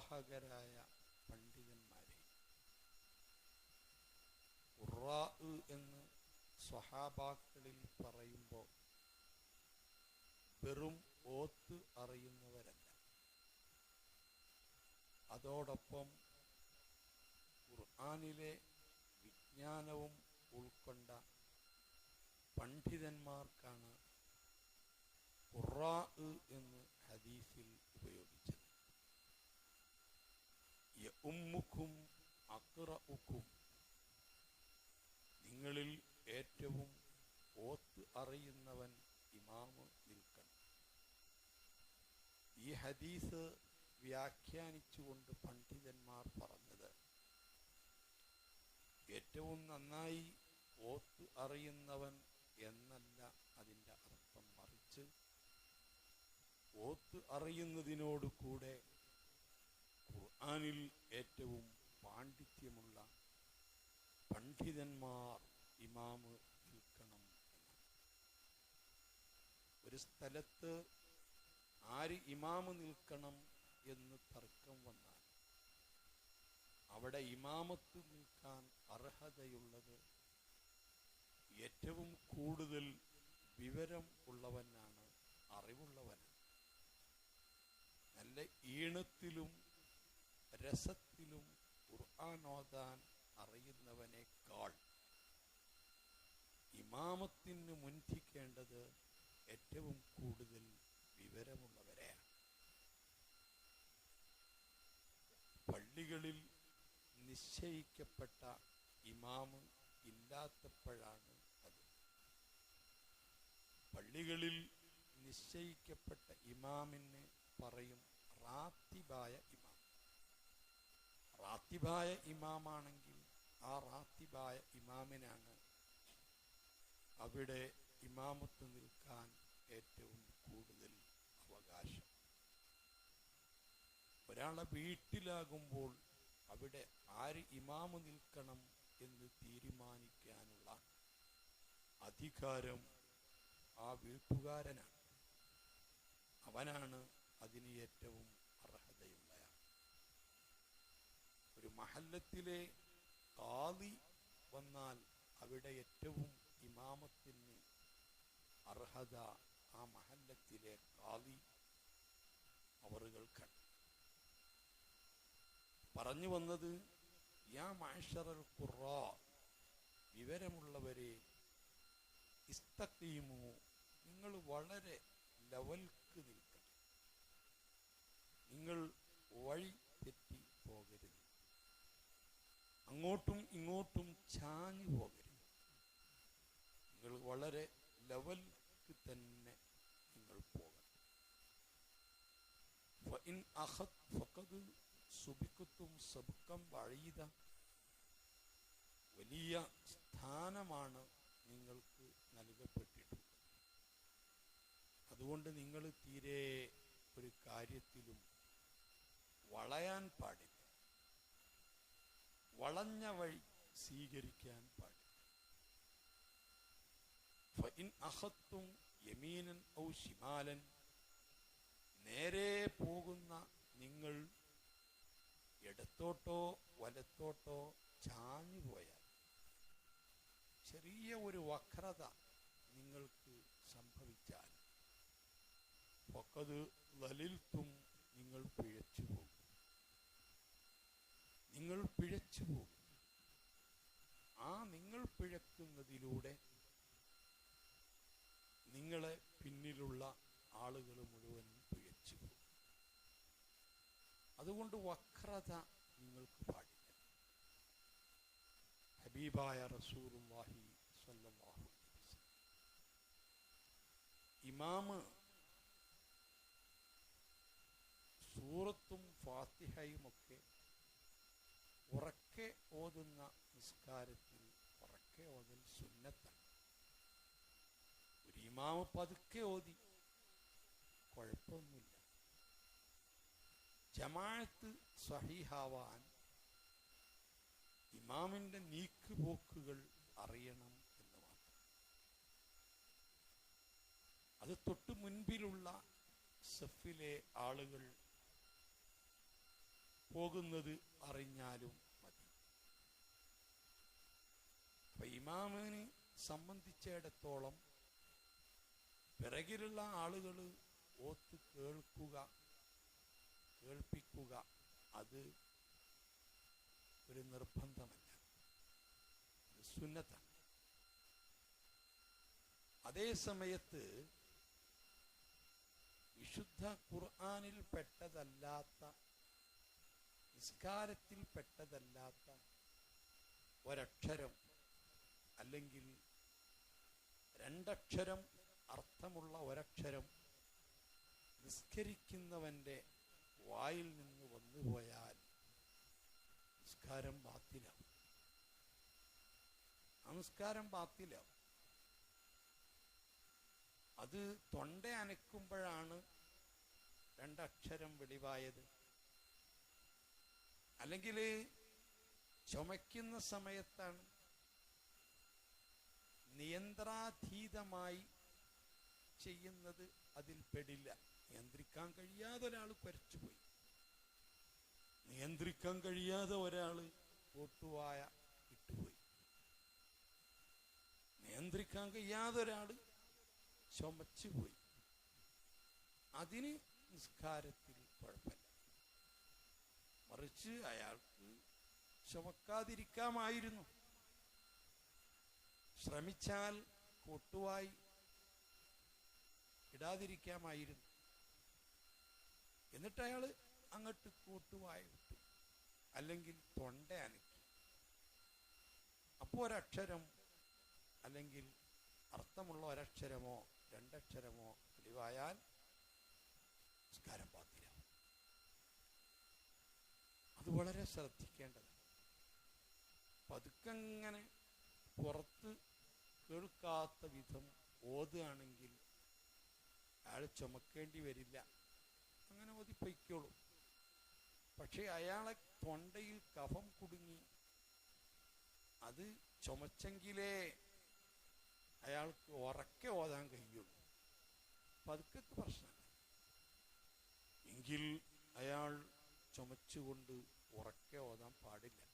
പ്രവാഹകരായ പണ്ഡിതന്മാരെ. എന്ന് സ്വഹാബാക്കളിൽ പറയുമ്പോൾ വെറും ഓത്ത് അറിയുന്നവരല്ല. അതോടൊപ്പം ഖുർആാനിലെ വിജ്ഞാനവും ഉൾക്കൊണ്ട പണ്ഡിതന്മാർക്കാണ് ഖുറാ എന്ന് ഉമ്മുക്കും അക്റഉക്കും നിങ്ങളിൽ ഏറ്റവും ഓത്ത് അറിയുന്നവൻ ഇമാമ് നിൽക്കണം ഈ ഹദീസ് വ്യാഖ്യാനിച്ചുകൊണ്ട് പണ്ഡിതന്മാർ പറഞ്ഞത് ഏറ്റവും നന്നായി ഓത്ത് അറിയുന്നവൻ എന്നല്ല അതിന്റെ അർത്ഥം മറിച്ച് ഓത്ത് അറിയുന്നതിനോട് കൂടെ ഖുർആനിൽ ഏറ്റവും പാണ്ഡിത്യമുള്ള പണ്ഡിതന്മാർ ഇമാമ് നിൽക്കണം ഒരു സ്ഥലത്ത് ആര് ഇമാമ് നിൽക്കണം എന്ന് തർക്കം വന്നാൽ അവിടെ ഇമാമത്ത് നിൽക്കാൻ അർഹതയുള്ളത് ഏറ്റവും കൂടുതൽ വിവരം ഉള്ളവനാണ് അറിവുള്ളവൻ നല്ല ഈണത്തിലും രസത്തിലും ഖുർആാനോദാൻ അറിയുന്നവനേക്കാൾ ഇമാമത്തിന് മുൻധിക്കേണ്ടത് ഏറ്റവും കൂടുതൽ വിവരമുള്ളവരെയാണ്. പള്ളികളിൽ നിശ്ചയിക്കപ്പെട്ട ഇമാമ് ഇല്ലാത്തപ്പോഴാണ് അത്. പള്ളികളിൽ നിശ്ചയിക്കപ്പെട്ട ഇമാമിന് പറയും റാത്തിബായ ഇമാം റാത്തിബായ ഇമാമാണെങ്കിൽ ആ റാത്തിബായ ഇമാമിനാണ് അവിടെ ഇമാമത്ത് നിൽക്കാൻ ഏറ്റവും കൂടുതൽ അവകാശം. ഒരാളെ വീട്ടിലാകുമ്പോൾ അവിടെ ആര് ഇമാമ് നിൽക്കണം എന്ന് തീരുമാനിക്കാനുള്ള അധികാരം ആ വീട്ടുകാരനാണ്. അവനാണ് അതിന് ഏറ്റവും അർഹതയുള്ളയാൾ ഒരു മഹല്ലത്തിലെ കാളി വന്നാൽ അവിടെ ഏറ്റവും ഇമാമത്തിന് അർഹത ആ മഹല്ലത്തിലെ കാളി അവറുകൾക്കാണ്. പറഞ്ഞു വന്നത് യാ മാഷറൽ ഖുറാ വിവരമുള്ളവരെ ഇസ്തഖീമു നിങ്ങൾ വളരെ ലെവൽക്ക് നിൽക്കണം നിങ്ങൾ വഴി തെറ്റി അങ്ങോട്ടും ഇങ്ങോട്ടും ചാഞ്ഞു പോകരുത്. നിങ്ങൾ വളരെ ലെവൽക്ക് തന്നെ നിങ്ങൾ പോകണം. സുബിക്കത്തും സബുക്കം വഴിയുത വലിയ സ്ഥാനമാണ് നിങ്ങൾക്ക് നൽകപ്പെട്ടിട്ടുള്ളത്. അതുകൊണ്ട് നിങ്ങൾ തീരെ ഒരു കാര്യത്തിലും വളയാൻ പാടില്ല. വളഞ്ഞ വഴി സ്വീകരിക്കാൻ പാടില്ല. അഹത്തും യമീനൻ ഔ ശിമാലൻ നേരെ പോകുന്ന നിങ്ങൾ ഇടത്തോട്ടോ വലത്തോട്ടോ ചാഞ്ഞു പോയാൽ ചെറിയ ഒരു വക്രത നിങ്ങൾക്ക് സംഭവിച്ചാൽ. പൊക്കത് ലലിൽത്തും നിങ്ങൾ പിഴച്ചു പോകും. നിങ്ങൾ പിഴച്ചു പോകും. ആ നിങ്ങൾ പിഴക്കുന്നതിലൂടെ നിങ്ങളെ പിന്നിലുള്ള ആളുകൾ മുഴുവൻ പിഴച്ചു പോകും. അതുകൊണ്ട് വക്രത നിങ്ങൾക്ക് പാടില്ല. ഹബീബായ സ്വല്ലല്ലാഹു അലൈഹി വസല്ലം. ഇമാമ് സൂറത്തും ഫാത്തിഹയുമൊക്കെ ഉറക്കെ ഓതുന്ന നിസ്കാരത്തിൽ ഉറക്കെ ഓതൽ സുന്നത്താണ്. ഒരു പതുക്കെ ഓതി കുഴപ്പമൊന്നുമില്ല. ജമാഅത്ത് സഹിഹാവാൻ ഇമാമിന്റെ നീക്കുപോക്കുകൾ അറിയണം എന്ന് മാത്രം. അത് തൊട്ട് മുൻപിലുള്ള സഫിലെ ആളുകൾ പോകുന്നത് അറിഞ്ഞാലും മതി അപ്പൊ ഇമാമിനെ സംബന്ധിച്ചിടത്തോളം പിറകിലുള്ള ആളുകൾ ഓത്ത് കേൾക്കുക കേൾപ്പിക്കുക അത് ഒരു നിർബന്ധമല്ല. ഒരു സുന്നത്താണ്. അതേ സമയത്ത് വിശുദ്ധ ഖുർആാനിൽ പെട്ടതല്ലാത്ത നിസ്കാരത്തിൽ പെട്ടതല്ലാത്ത ഒരക്ഷരം അല്ലെങ്കിൽ രണ്ടക്ഷരം അർത്ഥമുള്ള ഒരക്ഷരം നിസ്കരിക്കുന്നവന്റെ വായിൽ നിന്ന് വന്നുപോയാൽ നിസ്കാരം ബാത്തിലാവും നമസ്കാരം ബാത്തിലാവും അത് തൊണ്ട അനക്കുമ്പോഴാണ് രണ്ടക്ഷരം വെളിവായത്. അല്ലെങ്കിൽ ചുമയ്ക്കുന്ന സമയത്താണ് നിയന്ത്രാതീതമായി ചെയ്യുന്നത് അതിൽ പെടില്ല. നിയന്ത്രിക്കാൻ കഴിയാതെ ഒരാൾ കുരച്ചുപോയി. നിയന്ത്രിക്കാൻ കഴിയാതെ ഒരാൾ പൊട്ടുവായ ഇട്ടുപോയി. നിയന്ത്രിക്കാൻ കഴിയാതെ ഒരാൾ ചുമച്ചുപോയി. അതിന് നിസ്കാരത്തിൽ കുഴപ്പമില്ല. മറിച്ച് അയാൾക്ക് ചുമക്കാതിരിക്കാമായിരുന്നു. ശ്രമിച്ചാൽ കൊട്ടുവായി ഇടാതിരിക്കാമായിരുന്നു. എന്നിട്ട് അയാൾ അങ്ങോട്ട് കൂട്ടുവായ വിട്ടു. അല്ലെങ്കിൽ തൊണ്ട അനക്കി. അപ്പോൾ ഒരക്ഷരം അല്ലെങ്കിൽ അർത്ഥമുള്ള ഒരക്ഷരമോ രണ്ടക്ഷരമോ ഒഴിവായാൽ സംസ്കാരം പാത്തിലാവും അത് വളരെ ശ്രദ്ധിക്കേണ്ടതാണ്. പതുക്കങ്ങനെ പുറത്ത് കേൾക്കാത്ത വിധം ഓതുകയാണെങ്കിൽ അയാൾ ചുമക്കേണ്ടി വരില്ല. അങ്ങനെ ഓതി പൊയ്ക്കോളൂ പക്ഷെ അയാളെ തൊണ്ടയിൽ കഫം കുടുങ്ങി അത് ചുമച്ചെങ്കിലേ അയാൾക്ക് ഉറക്കെ ഓതാൻ കഴിയുള്ളൂ. പതുക്കെ പ്രശ്നമില്ല. എങ്കിൽ അയാൾ ചുമച്ചുകൊണ്ട് ഉറക്കെ ഓതാൻ പാടില്ല.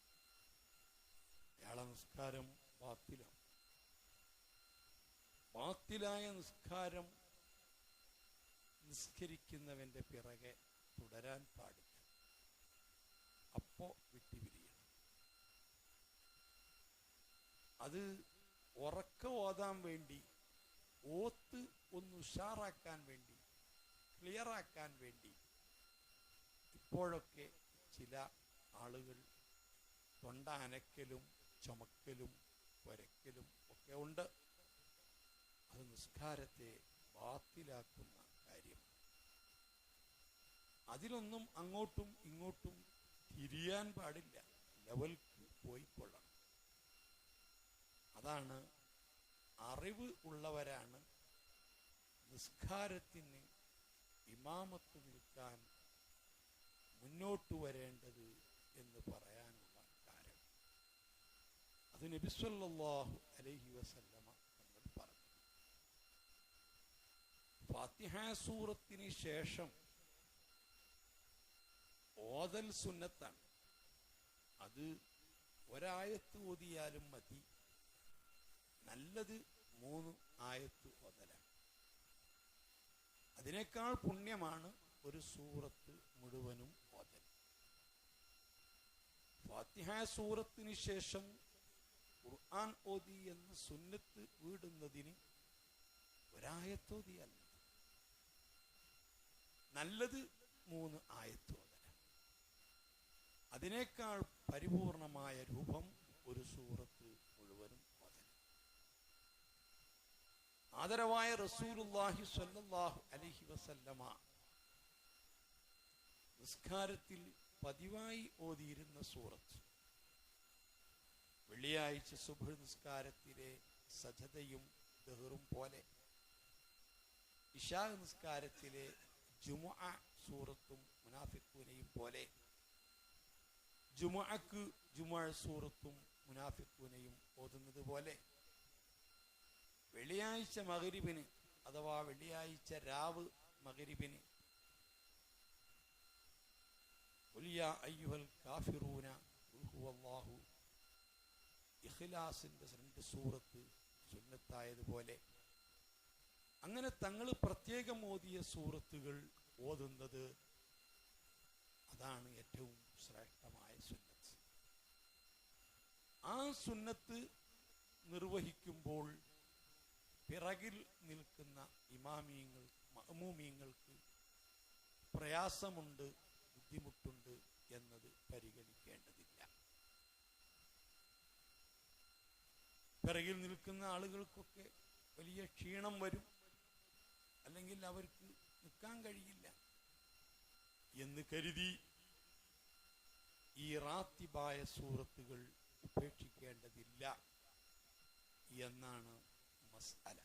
അയാളെ നിസ്കാരം ബാത്തിലാണ് ബാത്തിലായ നിസ്കാരം നിസ്കരിക്കുന്നവന്റെ പിറകെ തുടരാൻ പാടില്ല. അപ്പോ വിട്ടുപിരിയണം. അത് ഉറക്ക ഓതാൻ വേണ്ടി ഓത്ത് ഒന്ന് ഉഷാറാക്കാൻ വേണ്ടി ക്ലിയറാക്കാൻ വേണ്ടി ഇപ്പോഴൊക്കെ ചില ആളുകൾ തൊണ്ട അനക്കലും ചുമക്കലും വരക്കലും ഒക്കെ ഉണ്ട്. അത് നിസ്കാരത്തെ ബാത്തിലാക്കുന്ന കാര്യമാണ് അതിലൊന്നും അങ്ങോട്ടും ഇങ്ങോട്ടും തിരിയാൻ പാടില്ല. ലെവൽക്ക് പോയിക്കൊള്ളണം അതാണ് അറിവ് ഉള്ളവരാണ് നിസ്കാരത്തിന് ഇമാമത്ത് നിൽക്കാൻ മുന്നോട്ട് വരേണ്ടത് എന്ന് പറയാനുള്ള കാരണം. അത് നബിസ്വല്ലാഹു അലഹി വസല്ലമ തങ്ങൾ പറഞ്ഞു ഫാത്തിഹ സൂറത്തിന് ശേഷം ഓതൽ സുന്നത്താണ്. അത് ഒരായത്ത് ഓതിയാലും മതി. നല്ലത് മൂന്ന് ആയത്ത് ഓതലാണ്. അതിനേക്കാൾ പുണ്യമാണ് ഒരു സൂറത്ത് മുഴുവനും ഓതൽ. ഫാത്തിഹ സൂറത്തിന് ശേഷം ഖുർആൻ ഓതി എന്ന സുന്നത്ത് വീടുന്നതിന് ഒരായത്തോതിയല്ല നല്ലത് മൂന്ന് ആയത്തോതല അതിനേക്കാൾ പരിപൂർണമായ രൂപം ഒരു സൂറത്ത് മുഴുവനും ഓതൽ ആദരവായ റസൂലുല്ലാഹി സ്വല്ലല്ലാഹു അലൈഹി വസല്ലമ നിസ്കാരത്തിൽ പതിവായി ഓതിയിരുന്ന സൂറത്ത്. വെള്ളിയാഴ്ച സുബ് നിസ്കാരത്തിലെ സജതയും ദഹറും പോലെ ഇഷാ നിസ്കാരത്തിലെ ജുമുഅ സൂറത്തും മുനാഫിക്കൂനെയും പോലെ ജുമുഅക്ക് ജുമുഅ സൂറത്തും മുനാഫിക്കൂനെയും ഓതുന്നത് പോലെ വെള്ളിയാഴ്ച മകരിബിന് അഥവാ വെള്ളിയാഴ്ച രാവ് മകരിബിന് അയ്യുഹൽ കാഫിറൂന ഇഖ്ലാസിന്റെ രണ്ട് സൂറത്ത് സുന്നത്തായതുപോലെ അങ്ങനെ തങ്ങൾ പ്രത്യേകം ഓതിയ സൂറത്തുകൾ ഓതുന്നത് അതാണ് ഏറ്റവും ശ്രേഷ്ഠമായ സുന്നത്ത്. ആ സുന്നത്ത് നിർവഹിക്കുമ്പോൾ പിറകിൽ നിൽക്കുന്ന ഇമാമീങ്ങൾ മഹമൂമിയങ്ങൾക്ക് പ്രയാസമുണ്ട് ബുദ്ധിമുട്ടുണ്ട് എന്നത് പരിഗണിക്കേണ്ടതില്ല. പിറകിൽ നിൽക്കുന്ന ആളുകൾക്കൊക്കെ വലിയ ക്ഷീണം വരും. അല്ലെങ്കിൽ അവർക്ക് നിൽക്കാൻ കഴിയില്ല എന്ന് കരുതി ഈ റാത്തിബായ സൂറത്തുകൾ ഉപേക്ഷിക്കേണ്ടതില്ല എന്നാണ് മസാല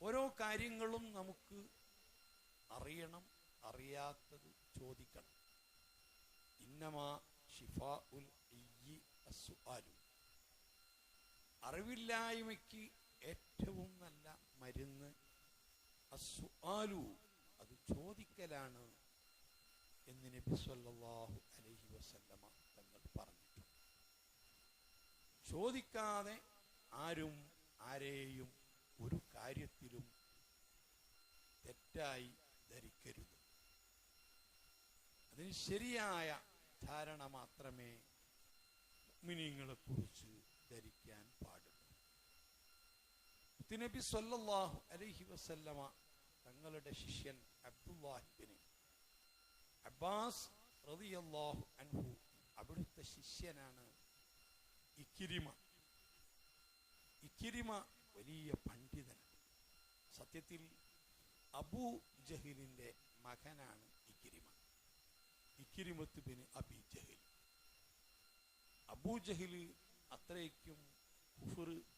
ഓരോ കാര്യങ്ങളും നമുക്ക് അറിയണം അറിയാത്തത് ചോദിക്കണം. ഇന്നമാ ഷിഫാ ഉൽ അറിവില്ലായ്മയ്ക്ക് ഏറ്റവും നല്ല മരുന്ന്. അസ്വാലു അത് ചോദിക്കലാണ് എന്ന് നബി സല്ലല്ലാഹു അലൈഹി വസല്ലമ തങ്ങൾ പറഞ്ഞിട്ടുണ്ട്. ചോദിക്കാതെ ആരും ആരെയും ഒരു കാര്യത്തിലും തെറ്റായി ധരിക്കരുത്. അതിന് ശരിയായ ധാരണ മാത്രമേ മിനിങ്ങളെ നബി സല്ലല്ലാഹു അലഹി വസല്ലമ തങ്ങളുടെ ശിഷ്യൻ അബ്ദുല്ലാഹിബിന് അബ്ബാസ് റതിയല്ലാഹു അൻഹു അവിടുത്തെ ശിഷ്യനാണ് ഇക്കിരിമ. ഇക്കിരിമ വലിയ പണ്ഡിതൻ. സത്യത്തിൽ അബൂ ജഹിലിന്റെ മകനാണ് Ikrima. ഇക്കിരിമത്ത് bin Abi Jahl. Abu Jahl അത്രയ്ക്കും കുഫർ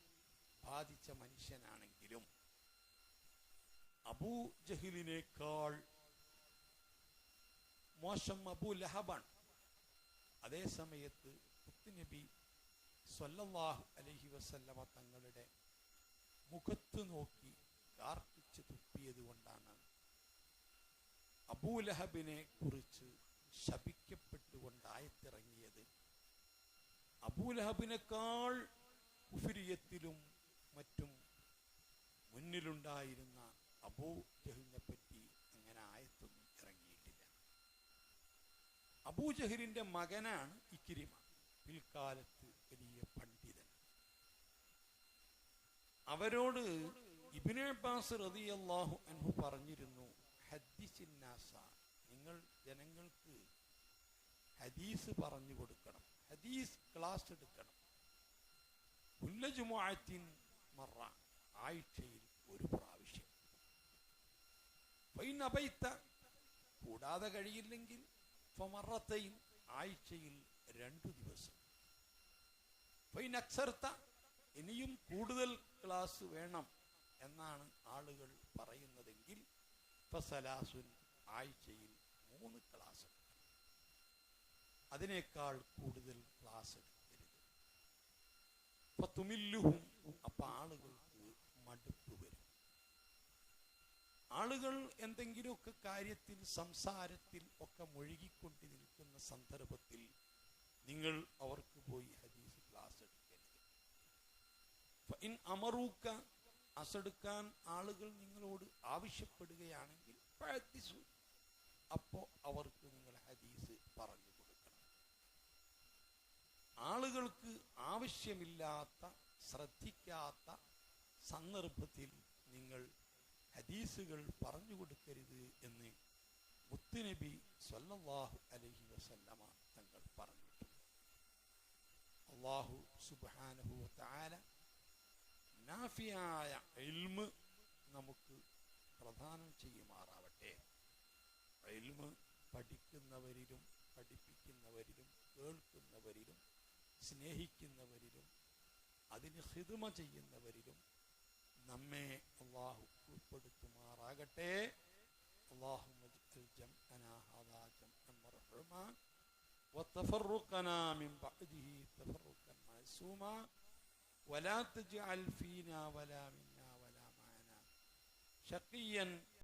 ബാധിച്ച മനുഷ്യനാണെങ്കിലും അബൂ ജഹിലിനേക്കാൾ മോശം അബൂ ലഹബാണ്. അതേ സമയത്ത് നബി സൊല്ലാഹു അലഹി വസല്ലമ തങ്ങളുടെ മുഖത്ത് നോക്കി കാർക്കിച്ച് തുപ്പിയത് കൊണ്ടാണ് അബൂലഹബിനെ കുറിച്ച് അബൂ അബൂലഹബിനേക്കാൾ മുന്നിലുണ്ടായിരുന്ന അബൂ ജഹലിനെ പറ്റി അങ്ങനെ ആയത്തൊന്നും ഇറങ്ങിയിട്ടില്ല. അബൂജഹലിന്റെ മകനാണ് ഇക്കിരിമ പിൽക്കാലത്ത് വലിയ പണ്ഡിതൻ. അവരോട് ഇബിനെ അബ്ബാസ് റളിയല്ലാഹു അൻഹു പറഞ്ഞിരുന്നു ഹദ്ദിസിന്നാസ നിങ്ങൾ ജനങ്ങൾക്ക് ഹദീസ് പറഞ്ഞു കൊടുക്കണം ഹദീസ് ക്ലാസ് എടുക്കണം. ഉല്ലജുമാഅത്തിൻ മറ ആഴ്ചയിൽ ഒരു പ്രാവശ്യം. അബൈത്ത കൂടാതെ കഴിയില്ലെങ്കിൽ ഫമറത്തൈൻ ആഴ്ചയിൽ രണ്ടു ദിവസം. പൈനക്സർത്ത ഇനിയും കൂടുതൽ ക്ലാസ് വേണം എന്നാണ് ആളുകൾ പറയുന്നതെങ്കിൽ ഫസലാസുൻ ആഴ്ചയിൽ മൂന്ന് ക്ലാസ്. അതിനേക്കാൾ കൂടുതൽ ക്ലാസ് എടുക്കരുത്. തുമില്ലുഹും അപ്പൊ ആളുകൾക്ക് മടുപ്പ് വരും. ആളുകൾ എന്തെങ്കിലുമൊക്കെ കാര്യത്തിൽ സംസാരത്തിൽ ഒക്കെ മുഴുകിക്കൊണ്ട് നിൽക്കുന്ന സന്ദർഭത്തിൽ നിങ്ങൾ അവർക്ക് പോയി ഹദീസ് ക്ലാസ് എടുക്കരുത് ഇൻ അമറൂക്ക അസെടുക്കാൻ ആളുകൾ നിങ്ങളോട് ആവശ്യപ്പെടുകയാണെങ്കിൽ പ്രാക്ടീസു അപ്പോ അവർക്ക് നിങ്ങൾ ഹദീസ് പറഞ്ഞു കൊടുക്കണം. ആളുകൾക്ക് ആവശ്യമില്ലാത്ത ശ്രദ്ധിക്കാത്ത സന്ദർഭത്തിൽ നിങ്ങൾ ഹദീസുകൾ പറഞ്ഞു കൊടുക്കരുത് എന്ന് മുത്തുനബി സ്വല്ലല്ലാഹു അലൈഹി വസല്ലമ തങ്ങൾ പറഞ്ഞിട്ടുണ്ട്. അള്ളാഹു വതആല നാഫിയായ എൽമ് നമുക്ക് പ്രധാനം ചെയ്യുമാറാവട്ടെ. എൽമ് പഠിക്കുന്നവരിലും പഠിപ്പിക്കുന്നവരിലും കേൾക്കുന്നവരിലും സ്നേഹിക്കുന്നവരിലും അതിന് ഹിതുമ ചെയ്യുന്നവരിലും നമ്മെ അള്ളാഹു ഉൾപ്പെടുത്തുമാറാകട്ടെ اللهم اجعل جمعنا هذا جمعا مرحوما وتفرقنا من بعده تفرقا معصوما ولا تجعل فينا ولا منا ولا معنا شقيا